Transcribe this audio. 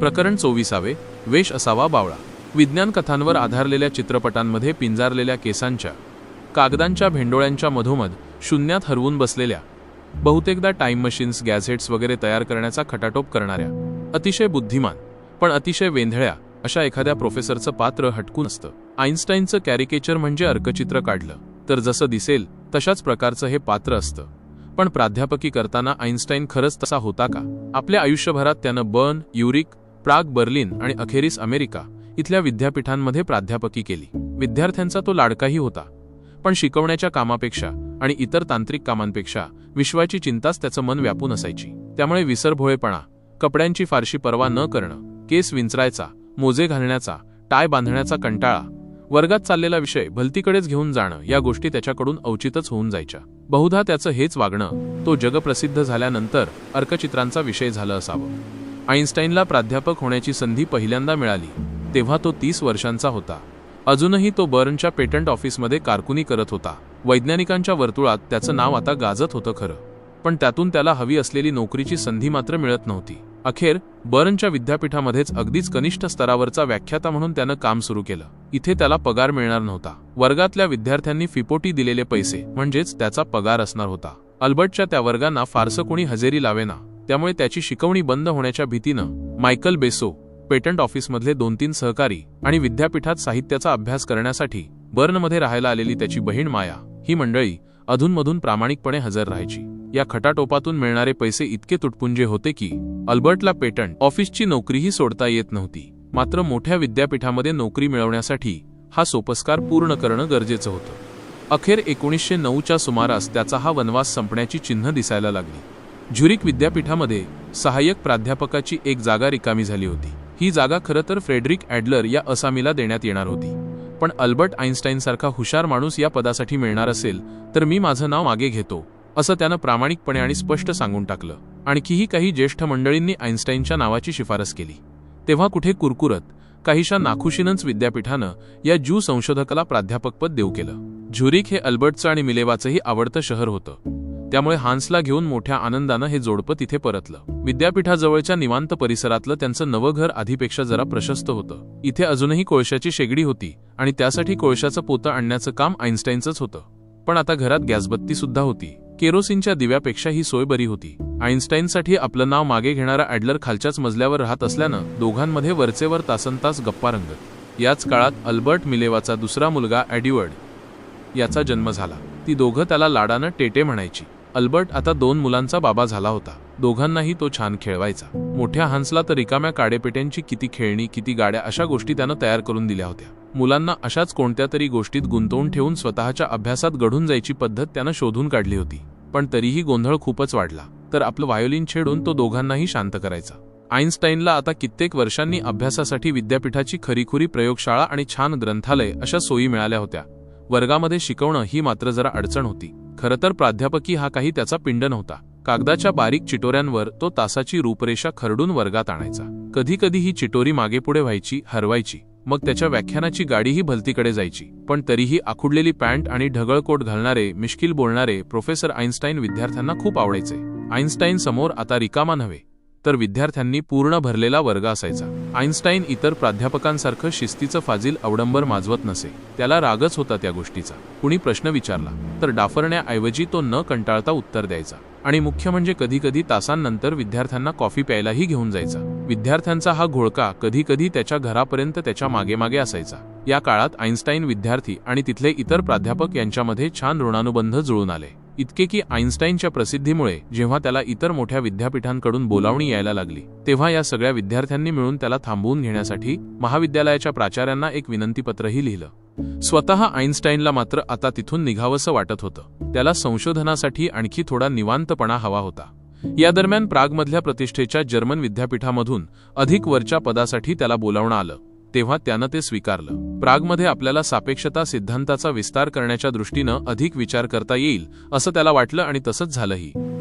प्रकरण चोवीसावे वेश असावा बावळा. विज्ञान कथांवर आधारलेल्या चित्रपटांमध्ये पिंजारलेल्या केसांच्या कागदांच्या भेंडोळ्यांच्या मधोमध शून्यात हरवून बसलेल्या बहुतेकदा टाइम मशीन्स गॅझेट्स वगैरे तयार करण्याचा खटाटोप करणाऱ्या अतिशय बुद्धिमान पण अतिशय वेंधळ्या अशा एखाद्या प्रोफेसरचं पात्र हटकून असतं. आईन्स्टाईनचं कॅरिकेचर म्हणजे अर्कचित्र काढलं तर जसं दिसेल तशाच प्रकारचं हे पात्र असतं. पण प्राध्यापकी करताना आईन्स्टाईन खरंच तसा होता का? आपल्या आयुष्यभरात त्यानं बर्न युरिक प्राग बर्लिन आणि अखेरीस अमेरिका इथल्या विद्यापीठांमध्ये प्राध्यापकी केली. विद्यार्थ्यांचा तो लाडकाही होता. पण शिकवण्याच्या कामापेक्षा आणि इतर तांत्रिक कामांपेक्षा विश्वाची चिंताच त्याचं मन व्यापून असायची. त्यामुळे विसरभोळेपणा कपड्यांची फारशी पर्वा न करणं केस विंचरायचा मोजे घालण्याचा टाय बांधण्याचा कंटाळा वर्गात चाललेला विषय भलतीकडेच घेऊन जाणं या गोष्टी त्याच्याकडून औचितच होऊन जायच्या. बहुधा त्याचं हेच वागणं तो जगप्रसिद्ध झाल्यानंतर अर्कचित्रांचा विषय झालं असावं. आईन्स्टाईनला प्राध्यापक होण्याची संधी पहिल्यांदा मिळाली तेव्हा तो तीस वर्षांचा होता. अजूनही तो बर्नच्या पेटंट ऑफिसमध्ये कारकुनी करत होता. वैज्ञानिकांच्या वर्तुळात त्याचं नाव आता गाजत होतं खरं. पण त्यातून त्याला हवी असलेली नोकरीची संधी मात्र मिळत नव्हती. अखेर बर्नच्या विद्यापीठामध्येच अगदीच कनिष्ठ स्तरावरचा व्याख्याता म्हणून त्यानं काम सुरू केलं. इथे त्याला पगार मिळणार नव्हता. वर्गातल्या विद्यार्थ्यांनी फिपोटी दिलेले पैसे म्हणजेच त्याचा पगार असणार होता. अल्बर्टच्या त्या वर्गांना फारसं कोणी हजेरी लावेना. त्यामुळे त्याची शिकवणी बंद होण्याच्या भीतीनं मायकल बेसो पेटंट ऑफिसमधले दोन तीन सहकारी आणि विद्यापीठात साहित्याचा अभ्यास करण्यासाठी बर्नमध्ये राहायला आलेली त्याची बहीण माया ही मंडळी अधूनमधून प्रामाणिकपणे हजर राहायची. या खटाटोपातून मिळणारे पैसे इतके तुटपुंजे होते की अल्बर्टला पेटंट ऑफिसची नोकरीही सोडता येत नव्हती. मात्र मोठ्या विद्यापीठामध्ये नोकरी मिळवण्यासाठी हा सोपस्कार पूर्ण करणं गरजेचं होतं. अखेर एकोणीसशे नऊच्या सुमारास त्याचा हा वनवास संपण्याची चिन्ह दिसायला लागली. झुरिक विद्यापीठामध्ये सहाय्यक प्राध्यापकाची एक जागा रिकामी झाली होती. ही जागा खरं तर फ्रेडरिक ॲडलर या असामीला देण्यात येणार होती. पण अल्बर्ट आईन्स्टाईनसारखा हुशार माणूस या पदासाठी मिळणार असेल तर मी माझं नाव मागे घेतो असं त्यानं प्रामाणिकपणे आणि स्पष्ट सांगून टाकलं. आणखीही काही ज्येष्ठ मंडळींनी आईन्स्टाईनच्या नावाची शिफारस केली. तेव्हा कुठे कुरकुरत काहीशा नाखुशीनंच विद्यापीठानं या ज्यू संशोधकाला प्राध्यापकपद देऊ केलं. झुरिक हे अल्बर्टचं आणि मिलेवाचंही आवडतं शहर होतं. त्यामुळे हान्सला घेऊन मोठ्या आनंदानं हे जोडपं तिथे परतलं. विद्यापीठाजवळच्या निवांत परिसरातलं त्यांचं नवं घर आधीपेक्षा जरा प्रशस्त होतं. इथे अजूनही कोळशाची शेगडी होती आणि त्यासाठी कोळशाचं पोतं आणण्याचं काम आईन्स्टाईनचंच होतं. पण आता घरात गॅसबत्ती सुद्धा होती. केरोसिनच्या दिव्यापेक्षा ही सोय बरी होती. आईन्स्टाईनसाठी आपलं नाव मागे घेणारा ॲडलर खालच्याच मजल्यावर राहत असल्यानं दोघांमध्ये वरचेवर तासनतास गप्पा रंगत. याच काळात अल्बर्ट मिलेवाचा दुसरा मुलगा ॲडिवर्ड याचा जन्म झाला. ती दोघं त्याला लाडानं टेटे म्हणायची. अल्बर्ट आता दोन मुलांचा बाबा झाला होता. दोघांनाही तो छान खेळवायचा. मोठ्या हंसला तर रिकाम्या काडेपेट्यांची किती खेळणी किती गाड्या अशा गोष्टी त्यानं तयार करून दिल्या होत्या. मुलांना अशाच कोणत्या तरी गोष्टीत गुंतवून ठेवून स्वतःच्या अभ्यासात घडून जायची पद्धत त्यानं शोधून काढली होती. पण तरीही गोंधळ खूपच वाढला. तर आपलं व्हायोलिन छेडून तो दोघांनाही शांत करायचा. आईन्स्टाईनला आता कित्येक वर्षांनी अभ्यासासाठी विद्यापीठाची खरीखुरी प्रयोगशाळा आणि छान ग्रंथालय अशा सोयी मिळाल्या होत्या. वर्गामध्ये शिकवणं ही मात्र जरा अडचण होती. खरं तर प्राध्यापकी हा काही त्याचा पिंड नव्हता. कागदाच्या बारीक चिटोऱ्यांवर तो तासाची रूपरेषा खरडून वर्गात आणायचा. कधी कधी ही चिटोरी मागेपुढे व्हायची हरवायची. मग त्याच्या व्याख्यानाची गाडीही भलतीकडे जायची. पण तरीही आखुडलेली पॅन्ट आणि ढगळ कोट घालणारे मिश्किल बोलणारे प्रोफेसर आईन्स्टाईन विद्यार्थ्यांना खूप आवडायचे. आईन्स्टाईन समोर आता रिकामा नव्हे. तर विद्यार्थ्यांनी पूर्ण भरलेला वर्ग असायचा. आईन्स्टाईन इतर प्राध्यापकांसारखं शिस्तीचं फाजील अवडंबर माजवत नसे. त्याला रागच होता त्या गोष्टीचा. कुणी प्रश्न विचारला तर डाफरण्याऐवजी तो न कंटाळता उत्तर द्यायचा. आणि मुख्य म्हणजे कधी कधी तासांनंतर विद्यार्थ्यांना कॉफी प्यायलाही घेऊन जायचा. विद्यार्थ्यांचा हा घोळका कधी कधी त्याच्या घरापर्यंत त्याच्यामागे मागे असायचा. या काळात आईन्स्टाईन विद्यार्थी आणि तिथले इतर प्राध्यापक यांच्यामध्ये छान ऋणानुबंध जुळून आले. इतके की आईन्स्टाईनच्या प्रसिद्धीमुळे जेव्हा त्याला इतर मोठ्या विद्यापीठांकडून बोलावणी यायला लागली तेव्हा या सगळ्या विद्यार्थ्यांनी मिळून त्याला थांबवून घेण्यासाठी महाविद्यालयाच्या प्राचार्यांना एक विनंतीपत्रही लिहिलं. स्वतः आईन्स्टाईनला मात्र आता तिथून निघावंसं वाटत होतं. त्याला संशोधनासाठी आणखी थोडा निवांतपणा हवा होता. या दरम्यान प्रागमधल्या प्रतिष्ठेच्या जर्मन विद्यापीठामधून अधिक वरच्या पदासाठी त्याला बोलावणं आलं. तेव्हा त्यानं ते स्वीकारलं. प्रागमध्ये आपल्याला सापेक्षता सिद्धांताचा विस्तार करण्याच्या दृष्टीनं अधिक विचार करता येईल असं त्याला वाटलं आणि तसंच झालंही.